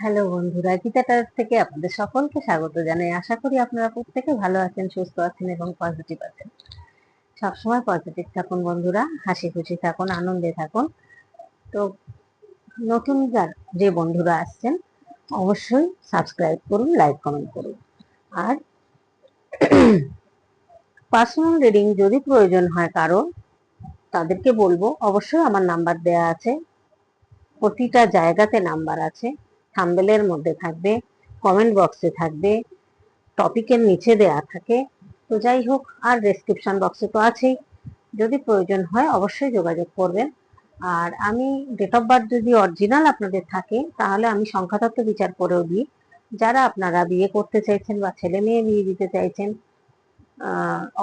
Hello বন্ধুরা, গীতা গীতাটার থেকে আপনাদের সকলকে স্বাগত জানাই। আশা করি আপনারা প্রত্যেকে ভালো আছেন, সুস্থ আছেন এবং পজিটিভ আছেন। সবসময় পজিটিভ থাকুন বন্ধুরা, হাসি খুশি থাকুন, আনন্দে থাকুন। তো নতুন যে বন্ধুরা আসছেন, অবশ্যই সাবস্ক্রাইব করুন লাইক কমেন্ট করুন। আর পার্সোনাল রিডিং যদি প্রয়োজন হয় কারও, তাদেরকে বলব, অবশ্যই আমার নাম্বার দেয়া আছে। প্রতিটা জায়গাতে নাম্বার আছে। থাম্বেলের মধ্যে থাকবে কমেন্ট বক্সে থাকবে টপিকের নিচে দেয়া থাকে। তো যাই হোক, আর ডেসক্রিপশন বক্সে তো আছেই। যদি প্রয়োজন হয় অবশ্যই যোগাযোগ করবেন। আর আমি ডেট অফ বার্থ যদি অরিজিনাল আপনাদের থাকে, তাহলে আমি সংখ্যাতত্ত্ব বিচার করেও দিই। যারা আপনারা বিয়ে করতে চাইছেন বা ছেলে মেয়ে বিয়ে দিতে চাইছেন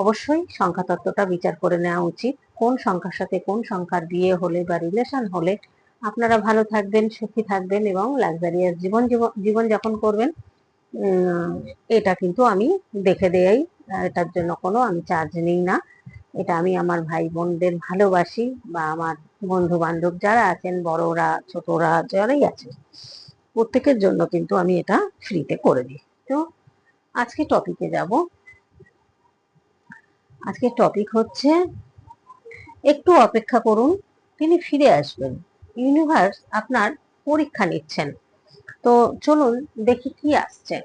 অবশ্যই সংখ্যাতত্ত্বটা বিচার করে নেওয়া উচিত। কোন সংখ্যার সাথে কোন সংখ্যার বিয়ে হলে বা রিলেশন হলে আপনারা ভালো থাকবেন, সুখী থাকবেন এবং লাক্সারিয়াস জীবন জীবন- যাপন করবেন। এটা কিন্তু আমি দেখে দেয়াই। এটার জন্য কোনো আমি চার্জ নিই না। এটা আমি আমার ভাই বোনদের ভালোবাসি বা আমার বন্ধু বান্ধব যারা আছেন, বড়রা, ছোটরা, যারাই আছেন, প্রত্যেকের জন্য কিন্তু আমি এটা ফ্রিতে করে দিই। তো আজকে টপিকে যাব। আজকে টপিক হচ্ছে, একটু অপেক্ষা করুন, তিনি ফিরে আসবেন। ইউনিভার্স আপনার পরীক্ষা নিচ্ছেন। তো চলুন দেখি কি আসছে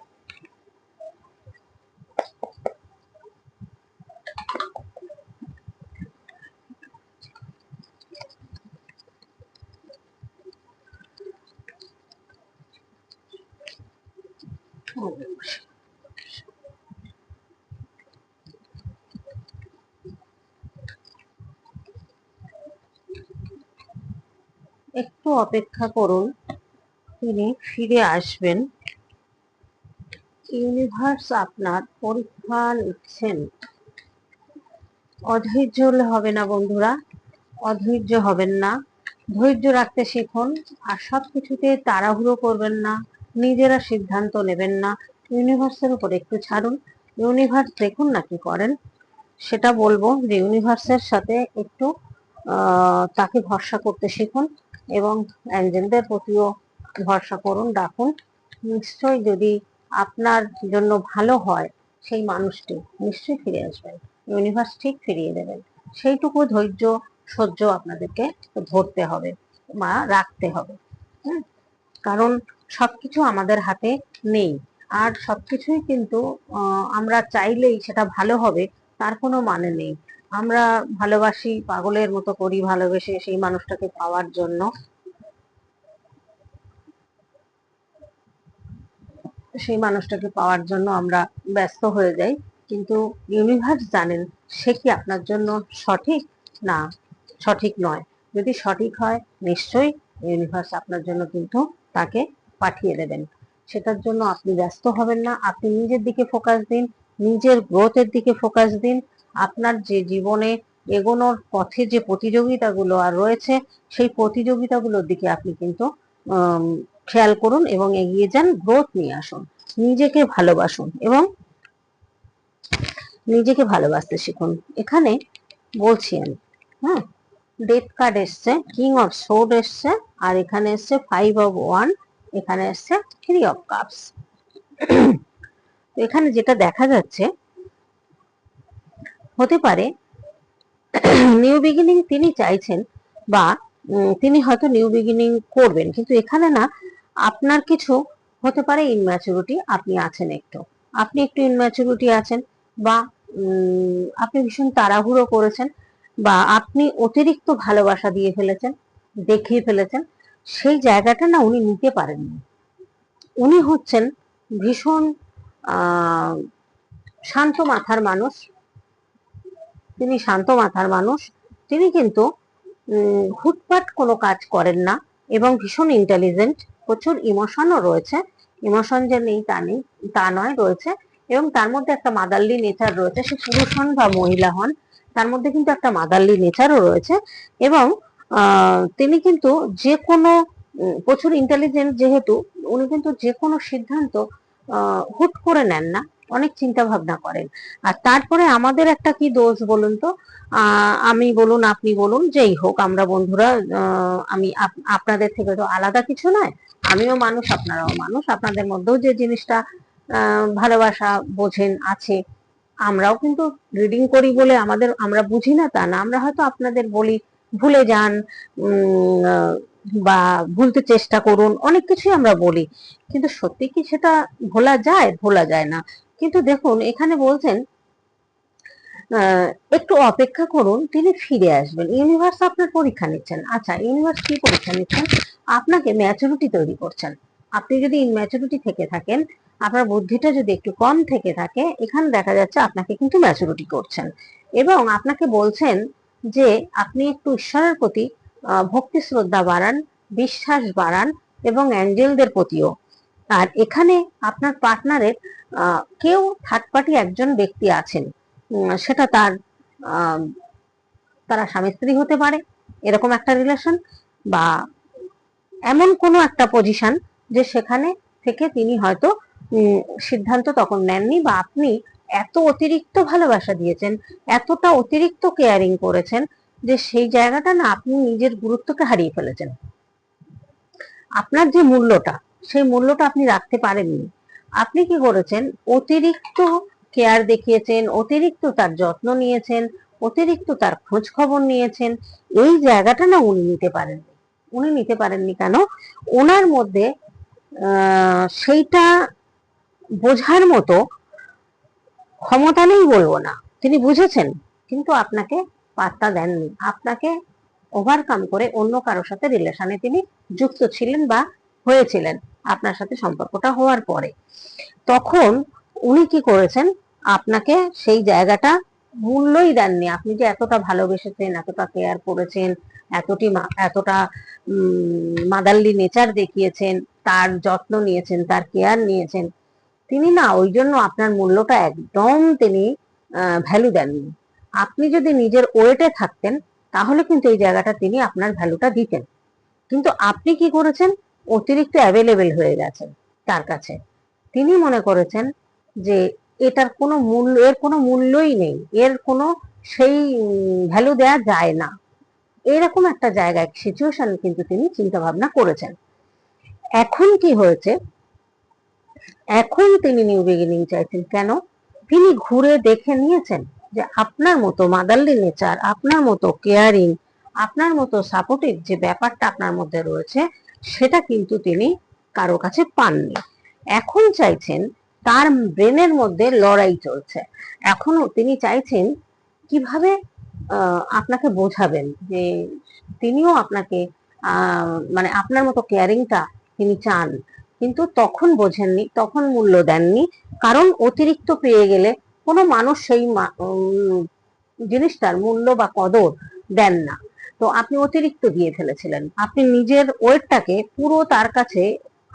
একটু অপেক্ষা করুন। তিনি ফিরে আসবেন। ইউনিভার্স আপনার পরীক্ষা নিচ্ছেন অধৈর্য হলে হবে না বন্ধুরা। অধৈর্য হবেন না। ধৈর্য রাখতে শিখুন। আর সব কিছুতে তাড়াহুড়ো করবেন না। নিজেরা সিদ্ধান্ত নেবেন না। ইউনিভার্সের উপর একটু ছাড়ুন। ইউনিভার্স দেখুন না কি করেন। সেটা বলব যে ইউনিভার্সের সাথে একটু তাকে ভরসা করতে শিখুন। এবং অ্যাঞ্জেলদের প্রতিও ভরসা করুন, ডাকুন। নিশ্চয়ই যদি আপনার জন্য ভালো হয় সেই মানুষটি নিশ্চয়ই ফিরে আসবেন, ইউনিভার্স ঠিক ফিরিয়ে দেবেন। সেইটুকু ধৈর্য, সহ্য আপনাদেরকে ধরতে হবে বা রাখতে হবে, হুম? কারণ সবকিছু আমাদের হাতে নেই। আর সবকিছুই কিন্তু আমরা চাইলেই সেটা ভালো হবে, তার কোনো মানে নেই। আমরা ভালোবাসি, পাগলের মতো করি, ভালোবেসে সেই মানুষটাকে পাওয়ার জন্য। সেই মানুষটাকে পাওয়ার জন্য আমরা ব্যস্ত হয়ে যাই। কিন্তু ইউনিভার্স জানেন, সে কি আপনার জন্য সঠিক? না, সঠিক নয়। যদি সঠিক হয়, নিশ্চয়ই ইউনিভার্স আপনার জন্য কিন্তু তাকে পাঠিয়ে দেবেন। সেটার জন্য আপনি ব্যস্ত হবেন না। আপনি নিজের দিকে ফোকাস দিন, নিজের গ্রোথের দিকে ফোকাস দিন। আপনার যে জীবনে এগোনোর পথে যে প্রতিযোগিতাগুলো আর রয়েছে, সেই প্রতিযোগিতাগুলোর দিকে আপনি কিন্তু খেয়াল করুন এবং এগিয়ে যান গ্রোথ নিয়ে আসুন, নিজেকে ভালোবাসুন এবং নিজেকে ভালোবাসতে শিখুন। এখানে বলছি আমি হ্যাঁ ডেথ কার্ড এসছে কিং অফ সোড এসছে, আর এখানে এসছে ফাইভ অফ ওয়ান এখানে এসছে থ্রি অফ কাপস এখানে যেটা দেখা যাচ্ছে হতে পারে। নিউ বিগিনিং তিনি চাইছেন বা তিনি হয়তো নিউ বিগিনিং করবেন। কিন্তু এখানে না, আপনার কিছু হতে পারে ইনম্যাচুরিটি আপনি আছেন একটু। আপনি একটু ইনম্যাচুরিটি আছেন বা আপনি ভীষণ তাড়াহুড়ো করেছেন বা, আপনি অতিরিক্ত ভালোবাসা দিয়ে ফেলেছেন, দেখিয়ে ফেলেছেন, সেই জায়গাটা না উনি নিতে পারেননি উনি হচ্ছেন ভীষণ শান্ত মাথার মানুষ তিনি শান্ত মাথার মানুষ। তিনি কিন্তু হুটপাট কোনো কাজ করেন না এবং ভীষণ ইন্টেলিজেন্ট প্রচুর ইমোশনও রয়েছে। ইমোশন যে নেই তা নেই, তা নয়, রয়েছে। এবং তার মধ্যে একটা মাদারলি নেচার রয়েছে। সে পুরুষ হন বা মহিলা হন, তার মধ্যে কিন্তু একটা মাদারলি নেচারও রয়েছে। এবং তিনি কিন্তু যে কোনো প্রচুর ইন্টেলিজেন্ট যেহেতু, উনি কিন্তু যে কোনো সিদ্ধান্ত হুট করে নেন না। অনেক চিন্তা ভাবনা করেন। আর তারপরে আমাদের একটা কি দোষ বলুন তো? আমি বলুন, আপনি বলুন, যেই হোক, আমরা বন্ধুরা আমি আপ- আপনাদের থেকে তো আলাদা কিছু নয়, আমিও মানুষ, আপনারাও মানুষ, আপনাদের মধ্যেও যে জিনিসটা ভালোবাসা বোঝেন, আছে, আমরাও কিন্তু রিডিং করি বলে আমাদের, আমরা বুঝি না তা না, আমরা হয়তো আপনাদের বলি, ভুলে যান বা ভুলতে চেষ্টা করুন, অনেক কিছুই আমরা বলি। কিন্তু সত্যি কি সেটা ভোলা যায়? ভোলা যায় না। কিন্তু দেখুন, এখানে বলছেন একটু অপেক্ষা করুন, তিনি ফিরে আসবেন। ইউনিভার্স আপনার পরীক্ষা নিচ্ছেন। আচ্ছা ইউনিভার্স কি পরীক্ষা নিচ্ছেন? আপনাকে ম্যাচুরিটি তৈরি করছেন। আপনি যদি ইনম্যাচুরিটি থেকে থাকেন, আপনার বুদ্ধিটা যদি একটু কম থেকে থাকে, এখানে দেখা যাচ্ছে আপনাকে কিন্তু ম্যাচুরিটি করছেন। এবং আপনাকে বলছেন যে, আপনি একটু ঈশ্বরের প্রতি ভক্তি শ্রদ্ধা বাড়ান, বিশ্বাস বাড়ান এবং অ্যাঞ্জেলদের প্রতিও। আর এখানে আপনার পার্টনারের কেউ থার্ড পার্টি একজন ব্যক্তি আছেন সেটা তার তারা স্বামী স্ত্রী হতে পারে, এরকম একটা রিলেশন বা এমন কোনো একটা পজিশন যে সেখানে থেকে তিনি হয়তো সিদ্ধান্ত তখন নেননি বা আপনি এত অতিরিক্ত ভালোবাসা দিয়েছেন, এতটা অতিরিক্ত কেয়ারিং করেছেন যে সেই জায়গাটা না আপনি নিজের গুরুত্বকে হারিয়ে ফেলেছেন। আপনার যে মূল্যটা, সেই মূল্যটা আপনি রাখতে পারেননি। আপনি কি করেছেন? অতিরিক্ত কেয়ার দেখিয়েছেন, অতিরিক্ত তার যত্ন নিয়েছেন, অতিরিক্ত তার খোঁজ খবর নিয়েছেন। এই জায়গাটা না উনি নিতে পারেননি। উনি নিতে পারেননি কেন? ওনার মধ্যে সেইটা বোঝার মতো ক্ষমতা নেই বলব না। তিনি বুঝেছেন, কিন্তু আপনাকে পাত্তা দেননি। আপনাকে ওভারকাম করে অন্য কারোর সাথে রিলেশনে তিনি যুক্ত ছিলেন বা হয়েছিলেন। আপনার সাথে সম্পর্কটা হওয়ার পরে। তখন উনি কি করেছেন? আপনাকে সেই জায়গাটা মূল্যই দেননি। আপনি যে এতটা ভালোবেসেছেন, এতটা কেয়ার করেছেন, এতটি এতটা মাদারলি নেচার দেখিয়েছেন, তার যত্ন নিয়েছেন, তার কেয়ার নিয়েছেন, তিনি না ওই জন্য আপনার মূল্যটা একদম তিনি ভ্যালু দেননি। আপনি যদি নিজের ওয়েটে থাকতেন, তাহলে কিন্তু এই জায়গাটা তিনি আপনার ভ্যালুটা দিতেন। কিন্তু আপনি কি করেছেন? অতিরিক্ত অ্যাভেলেবেল হয়ে গেছেন তার কাছে। তিনি মনে করেছেন যে এটার কোনো মূল্য, এর কোনো মূল্যই নেই, এর কোনো সেই ভ্যালু দেয়া যায় না। এরকম একটা জায়গায় সিচুয়েশন কিন্তু তিনি চিন্তা ভাবনা করেছেন। এখন কি হয়েছে? এখন তিনি নিউ বিগিনিং চাইছেন। কেন? তিনি ঘুরে দেখে নিয়েছেন যে আপনার মতো মাদারলি নেচার আপনার মতো কেয়ারিং আপনার মতো সাপোর্টিভ যে ব্যাপারটা আপনার মধ্যে রয়েছে সেটা কিন্তু তিনি কারও কাছে পাননি। এখন চাইছেন তার ব্রেনের মধ্যে লড়াই চলছে। এখনও তিনি চাইছেন কীভাবে আপনাকে বোঝাবেন যে তিনিও আপনাকে মানে আপনার মতো কেয়ারিংটা তিনি চান। কিন্তু তখন বোঝেননি, তখন মূল্য দেননি। কারণ অতিরিক্ত পেয়ে গেলে কোনো মানুষ সেই জিনিসটার মূল্য বা কদর দেন না। তো আপনি অতিরিক্ত দিয়ে ফেলেছিলেন। আপনি নিজের ওয়েটটাকে পুরো তার কাছে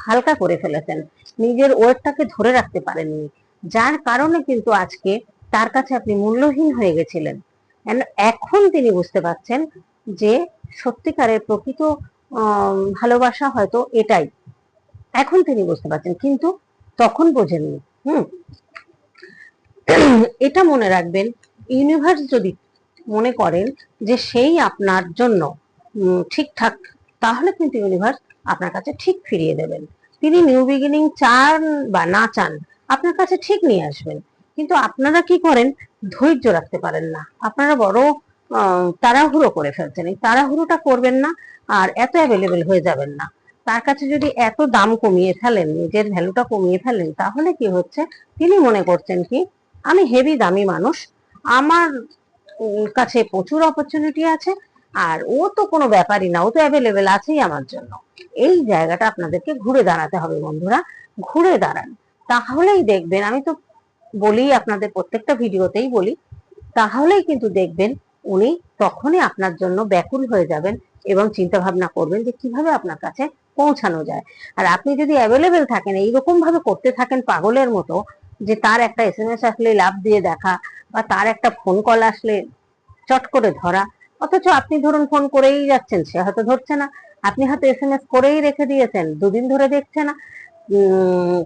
হালকা করে ফেলেছেন। নিজের ওয়েটটাকে ধরে রাখতে পারেননি। যার কারণে কিন্তু আজকে তার কাছে আপনি মূল্যহীন হয়ে গেছিলেন। এখন তিনি বুঝতে পারছেন যে সত্যিকারের প্রকৃত ভালোবাসা হয়তো এটাই। এখন তিনি বুঝতে পারছেন, কিন্তু তখন বোঝেননি। হুম। এটা মনে রাখবেন ইউনিভার্স যদি মনে করেন যে সেই আপনার জন্য ঠিকঠাক, তাহলে কিন্তু ইউনিভার্স আপনার কাছে ঠিক ফিরিয়ে দেবেন। তিনি নিউ বিগিনিং চান বা না চান, আপনার কাছে ঠিক নিয়ে আসবেন। কিন্তু আপনারা কি করেন? ধৈর্য রাখতে পারেন না। আপনারা বড় তাড়াহুড়ো করে ফেলছেন। এই তাড়াহুড়োটা করবেন না আর এত অ্যাভেলেবেল হয়ে যাবেন না। তার কাছে যদি এত দাম কমিয়ে ফেলেন, নিজের ভ্যালুটা কমিয়ে ফেলেন, তাহলে কি হচ্ছে? তিনি মনে করছেন কি, আমি হেভি দামি মানুষ। আমার কাছে প্রচুর অপরচুনিটি আছে, আর ও তো কোনো ব্যাপারই না, ও তো অ্যাভেলেবেল আছেই আমার জন্য। এই জায়গাটা আপনাদেরকে ঘুরে দাঁড়াতে হবে বন্ধুরা, ঘুরে দাঁড়ান। তাহলেই দেখবেন, আমি তো বলি আপনাদের প্রত্যেকটা ভিডিওতেই বলি, তাহলেই কিন্তু দেখবেন উনি তখনই আপনার জন্য ব্যাকুল হয়ে যাবেন এবং চিন্তা ভাবনা করবেন যে কীভাবে আপনার কাছে পৌঁছানো যায়। আর আপনি যদি অ্যাভেলেবেল থাকেন এইরকম ভাবে করতে থাকেন পাগলের মতো যে তার একটা এস এম এস আসলে লাভ দিয়ে দেখা বা তার একটা ফোন কল আসলে চট করে ধরা। অথচ আপনি ধরুন ফোন করেই যাচ্ছেন, সে হয়তো ধরছে না। আপনি হয়তো এস এম এস করেই রেখে দিয়েছেন, দুদিন ধরে দেখছে না।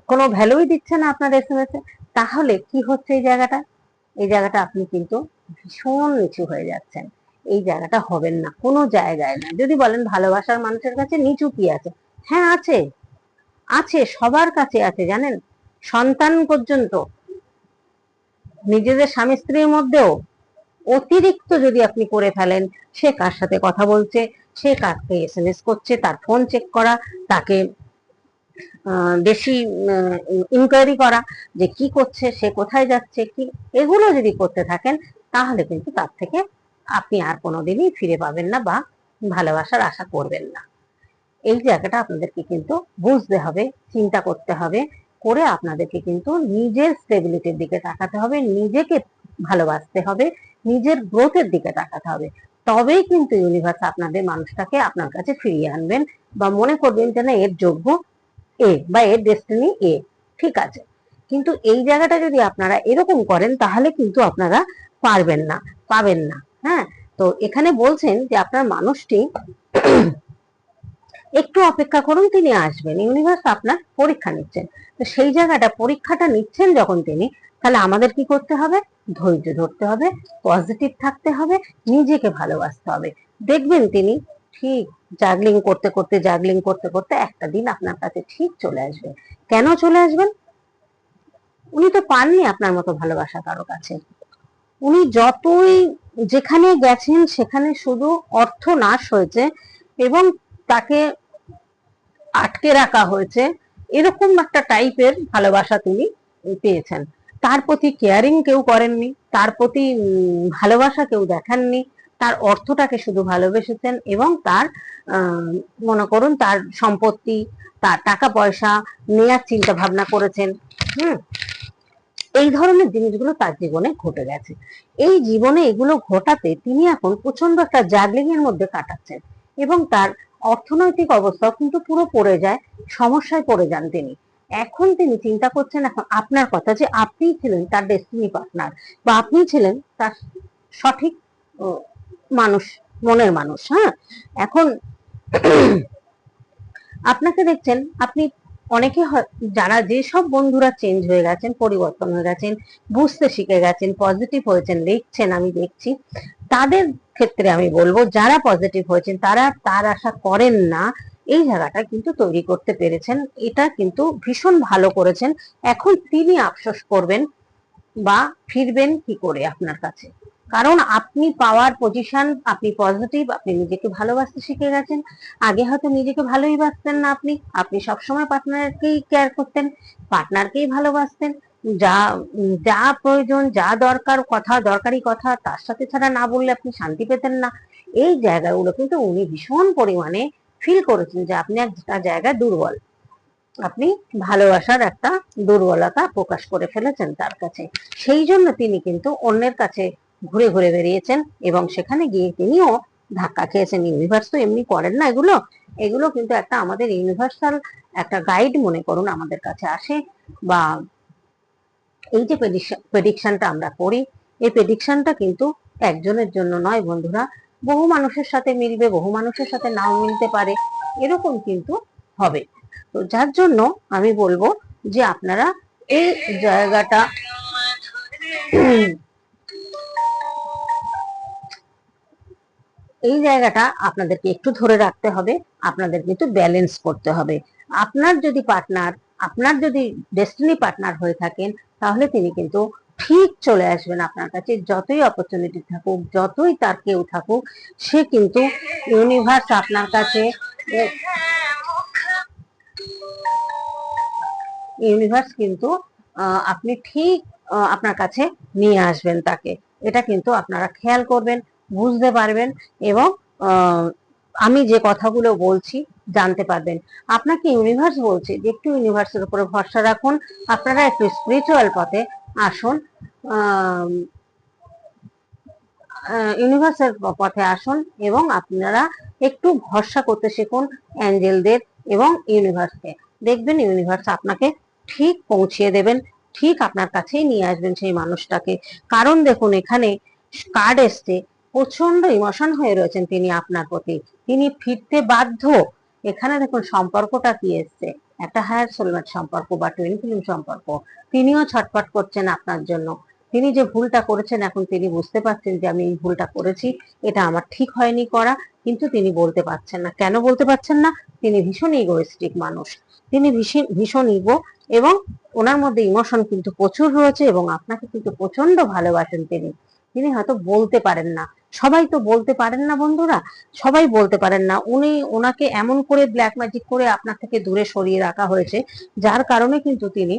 কোনো ভ্যালুই দিচ্ছে না আপনার এস এম এস এ। তাহলে কি হচ্ছে এই জায়গাটা? এই জায়গাটা আপনি কিন্তু ভীষণ নিচু হয়ে যাচ্ছেন। এই জায়গাটা হবেন না, কোনো জায়গায় না। যদি বলেন ভালোবাসার মানুষের কাছে নিচু কি আছে? হ্যাঁ আছে। আছে, সবার কাছে আছে, জানেন? সন্তান পর্যন্ত নিজেদের স্বামী স্ত্রীর মধ্যেও অতিরিক্ত যদি আপনি করে ফেলেন, সে কার সাথে কথা বলছে, সে কাকে এস এম এস করছে, তার ফোন চেক করা, তাকে বেশি ইনকোয়ারি করা যে কি করছে, সে কোথায় যাচ্ছে, কি, এগুলো যদি করতে থাকেন, তাহলে কিন্তু তার থেকে আপনি আর কোনোদিনই ফিরে পাবেন না বা ভালোবাসার আশা করবেন না। এই জায়গাটা আপনাদেরকে কিন্তু বুঝতে হবে, চিন্তা করতে হবে। করে আপনাদেরকে কিন্তু নিজের স্টেবিলিটির দিকে তাকাতে হবে, নিজেকে ভালোবাসতে হবে, নিজের গ্রোথের দিকে তাকাতে হবে। তবেই কিন্তু ইউনিভার্স আপনাদের মানুষটাকে আপনার কাছে ফিরিয়ে আনবেন বা মনে করবেন যে না এর যোগ্য এ বা এর ডেস্টিনি এ। ঠিক আছে? কিন্তু এই জায়গাটা যদি আপনারা এরকম করেন, তাহলে কিন্তু আপনারা পারবেন না, পাবেন না হ্যাঁ? তো এখানে বলছেন যে আপনার মানুষটি একটু অপেক্ষা করুন, তিনি আসবেন। ইউনিভার্স আপনার পরীক্ষা নিচ্ছেন। তো সেই জায়গাটা, পরীক্ষাটা নিচ্ছেন যখন তিনি, তাহলে আমাদের কি করতে হবে? ধৈর্য ধরতে হবে পজিটিভ থাকতে হবে, নিজেকে ভালোবাসতে হবে। দেখবেন তিনি ঠিক জাগলিং করতে করতে জাগলিং করতে করতে একটা দিন আপনার কাছে ঠিক চলে আসবে। কেন চলে আসবেন? উনি তো পাননি আপনার মতো ভালোবাসা কারও কাছে। উনি যতই যেখানে গেছেন, সেখানে শুধু অর্থ নাশ হয়েছে এবং তাকে আটকে রাখা হয়েছে। এরকম একটা টাইপের ভালোবাসা তিনি পেয়েছেন। তার প্রতি কেয়ারিং কেউ করেননি, তার প্রতি ভালোবাসা কেউ দেখাননি, তার অর্থটাকে শুধু ভালোবেসেছেন এবং তার মনে করুন তার সম্পত্তি, তার টাকা পয়সা নেয়ার চিন্তা ভাবনা করেছেন, হুম? এই ধরনের জিনিসগুলো তার জীবনে ঘটে গেছে। এই জীবনে এগুলো ঘটাতে তিনি এখন প্রচণ্ড একটা জাগলিং এর মধ্যে কাটাচ্ছেন এবং তার অর্থনৈতিক অবস্থা কিন্তু পুরো পড়ে যায়, সমস্যায় পড়ে যান তিনি। এখন তিনি চিন্তা করছেন এখন আপনার কথা যে আপনি ছিলেন তার ডেস্টিনি পার্টনার বা আপনি ছিলেন তার সঠিক মানুষ, মনের মানুষ হ্যাঁ? এখন আপনাকে দেখছেন, আপনি অনেকে যারা যেসব বন্ধুরা চেঞ্জ হয়ে গেছেন, পরিবর্তন হয়ে গেছেন, বুঝতে শিখে গেছেন পজিটিভ হয়েছেন, লিখছেন, আমি দেখছি, তাদের ক্ষেত্রে আমি বলব, যারা পজিটিভ হয়েছেন, তারা তার আশা করেন না, এই জায়গাটা কিন্তু তৈরি করতে পেরেছেন, এটা কিন্তু ভীষণ ভালো করেছেন, এখন তিনি আফসোস করবেন বা ফিরবেন কি করে আপনার কাছে? কারণ আপনি পাওয়ার পজিশন আপনি পজিটিভ আপনি নিজেকে ভালোবাসতে শিখে গেছেন। আগে হয়তো নিজেকে ভালোই বাসতেন না আপনি। আপনি সবসময় পার্টনারকেই কেয়ার করতেন পার্টনারকেই ভালোবাসতেন। যা যা প্রয়োজন, যা দরকার, কথা, দরকারি কথা, তার সাথে ছাড়া না বললে আপনি শান্তি পেতেন না। এই জায়গাগুলো কিন্তু উনি ভীষণ পরিমাণে ফিল করেছেন যে আপনি একটা জায়গায় দুর্বল। আপনি ভালোবাসার একটা দুর্বলতা প্রকাশ করে ফেলেছেন তার কাছে। সেই জন্য তিনি কিন্তু অন্যের কাছে ঘুরে ঘুরে বেরিয়েছেন এবং সেখানে গিয়ে তিনিও ধাক্কা খেয়েছেন। ইউনিভার্স তো এমনি করেন না এগুলো। এগুলো কিন্তু একটা আমাদের ইউনিভার্সাল একটা গাইড মনে করুন আমাদের কাছে আসে বা এই যে প্রেডিকশনটা আমরা করি, এই প্রেডিকশনটা কিন্তু একজনের জন্য নয় বন্ধুরা। বহু মানুষের সাথে মিলবে, বহু মানুষের সাথে নাও মিলতে পারে, এরকম কিন্তু হবে। তো যার জন্য আমি বলব যে আপনারা এই জায়গাটা এই জায়গাটা আপনাদেরকে একটু ধরে রাখতে হবে। আপনাদের কিন্তু ব্যালেন্স করতে হবে। আপনার যদি পার্টনার আপনার যদি ডেস্টিনি পার্টনার হয়ে থাকেন, তাহলে তিনি কিন্তু ঠিক চলে আসবেন আপনার কাছে। যতই অপরচুনিটি থাকুক, যতই তার কেউ থাকুক, সে কিন্তু ইউনিভার্স আপনার কাছে ইউনিভার্স কিন্তু আপনি ঠিক আপনার কাছে নিয়ে আসবেন তাকে। এটা কিন্তু আপনারা খেয়াল করবেন। বুঝতে পারবেন এবং আমি যে কথাগুলো বলছি জানতে পারবেন। আপনাকে ইউনিভার্স বলছে, যে একটু ইউনিভার্সের উপরে ভরসা রাখুন। আপনারা একটু স্পিরিচুয়াল পথে আসুন ইউনিভার্সের পথে আসুন এবং আপনারা একটু ভরসা করতে শিখুন অ্যাঞ্জেলদের এবং ইউনিভার্সকে দেখবেন ইউনিভার্স আপনাকে ঠিক পৌঁছিয়ে দেবেন, ঠিক আপনার কাছেই নিয়ে আসবেন সেই মানুষটাকে। কারণ দেখুন, এখানে কার্ড এসছে প্রচণ্ড ইমোশন হয়ে রয়েছেন তিনি আপনার প্রতি। তিনি ফিরতে বাধ্য। এখানে দেখুন, সম্পর্কটা কি এসছে? একটা হায়ার সোলমেট সম্পর্ক বা টুইন ফিল্ম সম্পর্ক। তিনিও ছটফট করছেন আপনার জন্য। তিনি যে ভুলটা করেছেন, এখন তিনি বুঝতে পারছেন যে আমি এই ভুলটা করেছি। এটা আমার ঠিক হয়নি করা, কিন্তু তিনি বলতে পারছেন না। কেন বলতে পারছেন না? তিনি ভীষণ ইগোয়েস্টিক মানুষ। তিনি ভীষণ ভীষণ ইগো এবং ওনার মধ্যে ইমোশন কিন্তু প্রচুর রয়েছে এবং আপনাকে কিন্তু প্রচণ্ড ভালোবাসেন তিনি। তিনি হয়তো বলতে পারেন না। সবাই তো বলতে পারেন না বন্ধুরা, সবাই বলতে পারেন না। উনি ওনাকে এমন করে ব্ল্যাক ম্যাজিক করে আপনার থেকে দূরে সরিয়ে রাখা হয়েছে, যার কারণে কিন্তু তিনি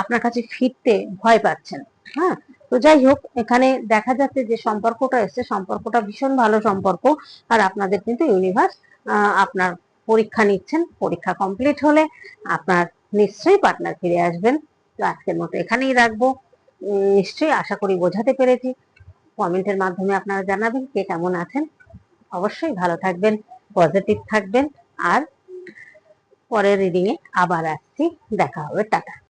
আপনার কাছে ফিরতে ভয় পাচ্ছেন। হ্যাঁ তো যাই হোক, এখানে দেখা যাচ্ছে যে সম্পর্কটা এসছে, সম্পর্কটা ভীষণ ভালো সম্পর্ক, আর আপনাদের কিন্তু ইউনিভার্স আপনার পরীক্ষা নিচ্ছেন, পরীক্ষা কমপ্লিট হলে আপনার নিশ্চয়ই পার্টনার ফিরে আসবেন। তো আজকের মতো এখানেই রাখব। নিশ্চয়ই আশা করি বোঝাতে পেরেছি। কমেন্টের মাধ্যমে আপনারা জানাবেন কে কেমন আছেন। অবশ্যই ভালো থাকবেন পজিটিভ থাকবেন, আর পরের রিডিং এ আবার আসছি, দেখা হবে, টাটা।